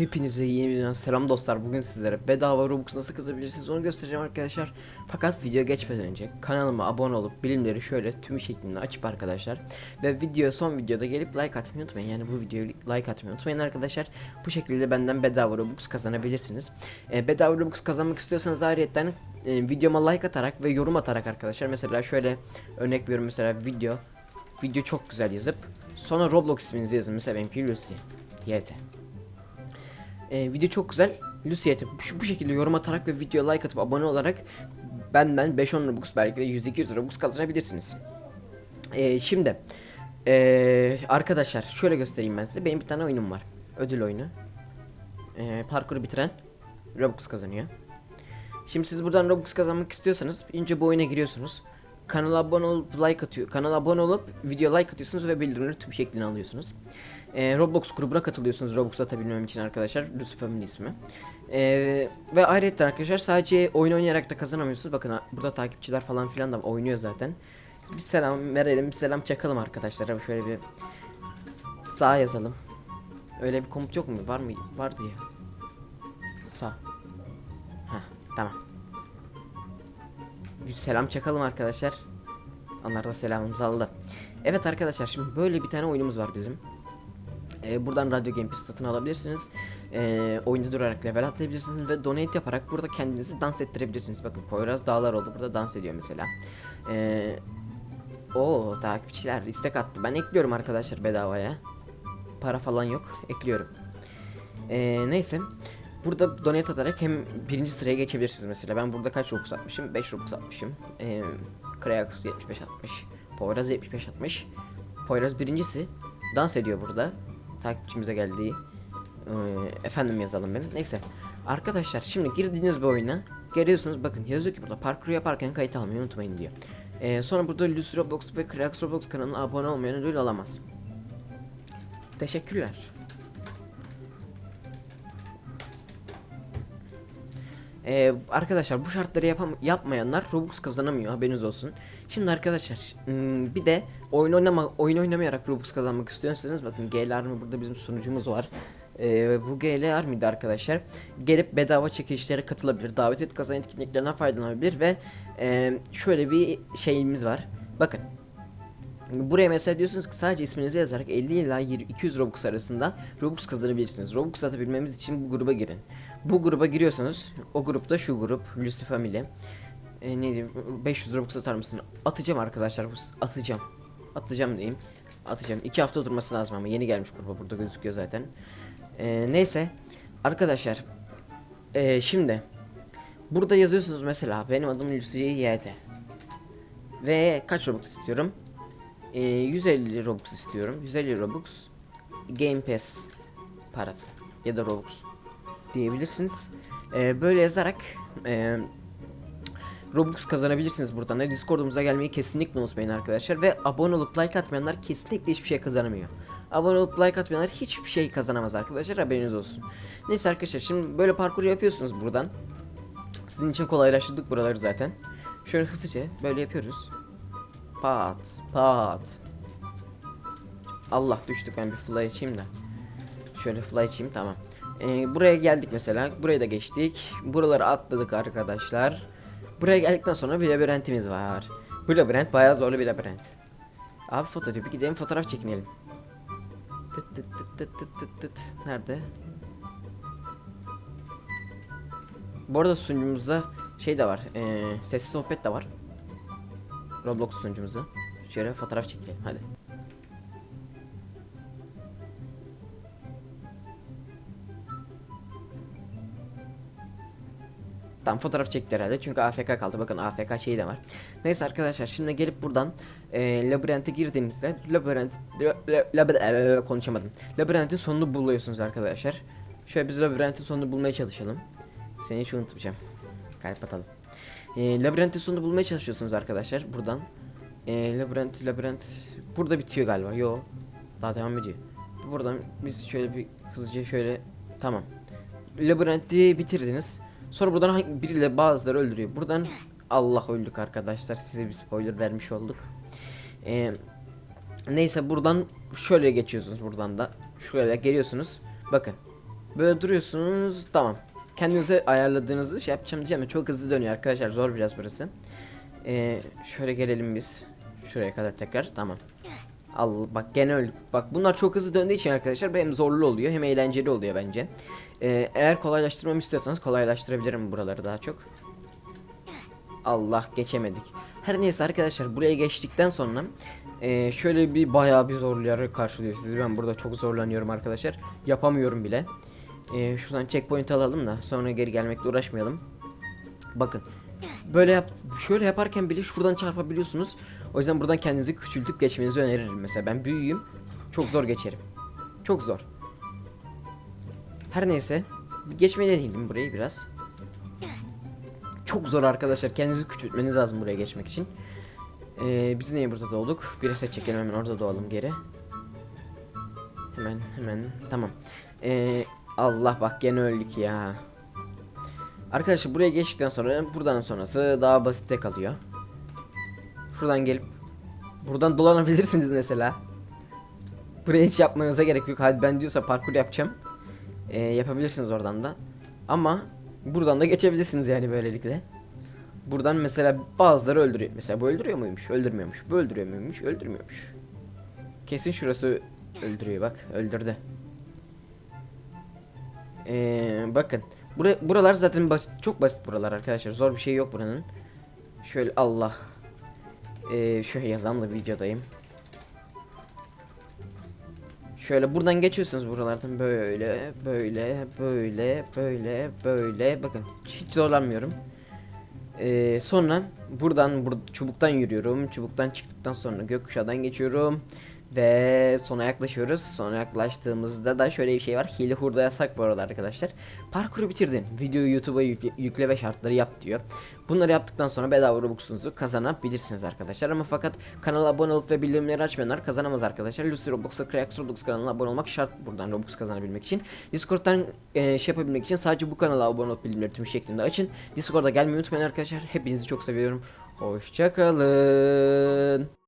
Hepinize yeni bir videodan selam dostlar. Bugün sizlere bedava Robux nasıl kazanabilirsiniz onu göstereceğim arkadaşlar. Fakat video geçmeden önce kanalıma abone olup bilimleri şöyle tümü şeklinde açıp arkadaşlar. Ve video son videoda gelip like atmayı unutmayın. Yani bu videoyu like atmayı unutmayın arkadaşlar. Bu şekilde benden bedava Robux kazanabilirsiniz. E, bedava Robux kazanmak istiyorsanız ayrıyetten e, videoma like atarak ve yorum atarak arkadaşlar. Mesela şöyle örnek veriyorum mesela video. Video çok güzel yazıp sonra Roblox isminizi yazın. Mesela benimki Lucy. YT. Ee, video çok güzel. Lucy'ye bu şekilde yorum atarak ve video like atıp abone olarak benden 5-10 Robux belki de 100-200 Robux kazanabilirsiniz. Ee, şimdi ee, arkadaşlar şöyle göstereyim ben size. Benim bir tane oyunum var. Ödül oyunu. Ee, parkuru bitiren Robux kazanıyor. Şimdi siz buradan Robux kazanmak istiyorsanız önce bu oyuna giriyorsunuz. Kanala abone olup like atıyor. Kanala abone olup video like atıyorsunuz ve bildirimleri tüm şeklini alıyorsunuz. Ee, Roblox grubuna katılıyorsunuz Robux atabilmem için arkadaşlar. Lucifer'ın ismi. Ee, ve ayrıca arkadaşlar sadece oyun oynayarak da kazanamıyorsunuz. Bakın ha- burada takipçiler falan filan da oynuyor zaten. Bir selam verelim, bir selam çakalım arkadaşlar. Şöyle bir sağ yazalım. Öyle bir komut yok mu? Var mı? Vardı ya. Sağ. Heh, tamam. Bir selam çakalım arkadaşlar. Onlar da selamımızı aldı. Evet arkadaşlar şimdi böyle bir tane oyunumuz var bizim. Ee, buradan Radyo Game satın alabilirsiniz. Ee, oyunda durarak level atlayabilirsiniz ve donate yaparak burada kendinizi dans ettirebilirsiniz. Bakın Poyraz Dağlar oldu burada dans ediyor mesela. Ee, o takipçiler istek attı. Ben ekliyorum arkadaşlar bedavaya. Para falan yok. Ekliyorum. Ee, neyse. Burada donate atarak hem birinci sıraya geçebilirsiniz mesela. Ben burada kaç Robux atmışım? 5 Robux atmışım. Ee, Krayax 75 atmış. Poyraz 75 atmış. Poyraz birincisi. Dans ediyor burada. Takipçimize geldiği. Ee, efendim yazalım benim. Neyse. Arkadaşlar şimdi girdiğiniz bir oyuna geliyorsunuz bakın yazıyor ki burada parkur yaparken kayıt almayı unutmayın diyor. Ee, sonra burada Lucy Roblox ve Krayax Roblox kanalına abone olmayan ödül alamaz. Teşekkürler. Ee, arkadaşlar bu şartları yapam yapmayanlar Robux kazanamıyor haberiniz olsun. Şimdi arkadaşlar hmm, bir de oyun oynama oyun oynamayarak Robux kazanmak istiyorsanız bakın GL Army burada bizim sunucumuz var. Ee, bu GL Army'de arkadaşlar gelip bedava çekilişlere katılabilir. Davet et kazan etkinliklerinden faydalanabilir ve e, şöyle bir şeyimiz var. Bakın Buraya mesela diyorsunuz ki sadece isminizi yazarak 50 ila 20 200 Robux arasında Robux kazanabilirsiniz. Robux atabilmemiz için bu gruba girin. Bu gruba giriyorsunuz. O grupta şu grup Lucy Family. E, ne diyeyim 500 Robux atar mısın? Atacağım arkadaşlar. Atacağım. Atacağım diyeyim. Atacağım. 2 hafta durması lazım ama yeni gelmiş gruba burada gözüküyor zaten. E, neyse arkadaşlar. E, şimdi burada yazıyorsunuz mesela benim adım Lucy YT. Ve kaç Robux istiyorum? Ee, 150 Robux istiyorum. 150 Robux Game Pass parası ya da Robux diyebilirsiniz. Ee, böyle yazarak e, Robux kazanabilirsiniz buradan da. Discord'umuza gelmeyi kesinlikle unutmayın arkadaşlar ve abone olup like atmayanlar kesinlikle hiçbir şey kazanamıyor. Abone olup like atmayanlar hiçbir şey kazanamaz arkadaşlar haberiniz olsun. Neyse arkadaşlar şimdi böyle parkur yapıyorsunuz buradan. Sizin için kolaylaştırdık buraları zaten. Şöyle hızlıca böyle yapıyoruz. Pat pat. Allah düştük ben bir fly açayım da. Şöyle fly açayım tamam. Ee, buraya geldik mesela. Burayı da geçtik. Buraları atladık arkadaşlar. Buraya geldikten sonra bir labirentimiz var. Bu labirent bayağı zorlu bir labirent. Abi fotoğrafı gidelim fotoğraf çekinelim. Tıt tıt tıt tıt tıt tıt tıt. Nerede? Bu arada sunucumuzda şey de var. Ee, sesli sohbet de var. Roblox sunucumuzda. Şöyle fotoğraf çekelim hadi. Tam fotoğraf çekti herhalde çünkü AFK kaldı bakın AFK şeyi de var. Neyse arkadaşlar şimdi gelip buradan e, labirente girdiğinizde labirent la, la, labir- e, konuşamadım. Labirentin sonunu buluyorsunuz arkadaşlar. Şöyle biz labirentin sonunu bulmaya çalışalım. Seni hiç unutmayacağım. Kalp. E, labirentin sonunu bulmaya çalışıyorsunuz arkadaşlar buradan. E, labirent labirent burada bitiyor galiba. Yo. Daha devam ediyor. Buradan biz şöyle bir hızlıca şöyle tamam. Labirenti bitirdiniz. Sonra buradan biriyle bazıları öldürüyor. Buradan Allah öldük arkadaşlar. Size bir spoiler vermiş olduk. E, neyse buradan şöyle geçiyorsunuz buradan da. Şöyle geliyorsunuz. Bakın. Böyle duruyorsunuz. Tamam. Kendinize ayarladığınızı şey yapacağım diyeceğim. Çok hızlı dönüyor arkadaşlar. Zor biraz burası. Ee, şöyle gelelim biz. Şuraya kadar tekrar. Tamam. Al bak gene öldük. Bak bunlar çok hızlı döndüğü için arkadaşlar hem zorlu oluyor hem eğlenceli oluyor bence. Ee, eğer kolaylaştırmamı istiyorsanız kolaylaştırabilirim buraları daha çok. Allah geçemedik. Her neyse arkadaşlar buraya geçtikten sonra eee, şöyle bir bayağı bir zorlayarak karşılıyor sizi. Ben burada çok zorlanıyorum arkadaşlar. Yapamıyorum bile. Eee, şuradan checkpoint alalım da sonra geri gelmekle uğraşmayalım. Bakın. Böyle yap şöyle yaparken bile şuradan çarpabiliyorsunuz. O yüzden buradan kendinizi küçültüp geçmenizi öneririm. Mesela ben büyüğüm. Çok zor geçerim. Çok zor. Her neyse. Geçmeyi deneyelim burayı biraz. Çok zor arkadaşlar. Kendinizi küçültmeniz lazım buraya geçmek için. Ee, biz niye burada doğduk? Bir reset çekelim hemen orada doğalım geri. Hemen hemen tamam. Ee, Allah bak gene öldük ya. Arkadaşlar buraya geçtikten sonra buradan sonrası daha basite kalıyor. Şuradan gelip buradan dolanabilirsiniz mesela. Buraya hiç yapmanıza gerek yok. Hadi ben diyorsa parkur yapacağım. Ee, yapabilirsiniz oradan da. Ama buradan da geçebilirsiniz yani böylelikle. Buradan mesela bazıları öldürüyor. Mesela bu öldürüyor muymuş? Öldürmüyormuş. Bu öldürüyor muymuş? Öldürmüyormuş. Kesin şurası öldürüyor bak. Öldürdü. Ee, bakın. Bura, buralar zaten basit. Çok basit buralar arkadaşlar. Zor bir şey yok buranın. Şöyle Allah. Ee, şöyle yazalım da videodayım. Şöyle buradan geçiyorsunuz buralardan böyle böyle böyle böyle böyle bakın hiç zorlanmıyorum. Ee, sonra buradan bur çubuktan yürüyorum. Çubuktan çıktıktan sonra gökkuşağından geçiyorum. Ve sona yaklaşıyoruz. Sona yaklaştığımızda da şöyle bir şey var. Hile hurda yasak bu arada arkadaşlar. Parkuru bitirdin. Videoyu YouTube'a yükle, ve şartları yap diyor. Bunları yaptıktan sonra bedava Robux'unuzu kazanabilirsiniz arkadaşlar. Ama fakat kanala abone olup ve bildirimleri açmayanlar kazanamaz arkadaşlar. Lucy Robux'la Crack Robux kanalına abone olmak şart buradan Robux kazanabilmek için. Discord'dan e, şey yapabilmek için sadece bu kanala abone olup bildirimleri tüm şeklinde açın. Discord'a gelmeyi unutmayın arkadaşlar. Hepinizi çok seviyorum. Hoşçakalın.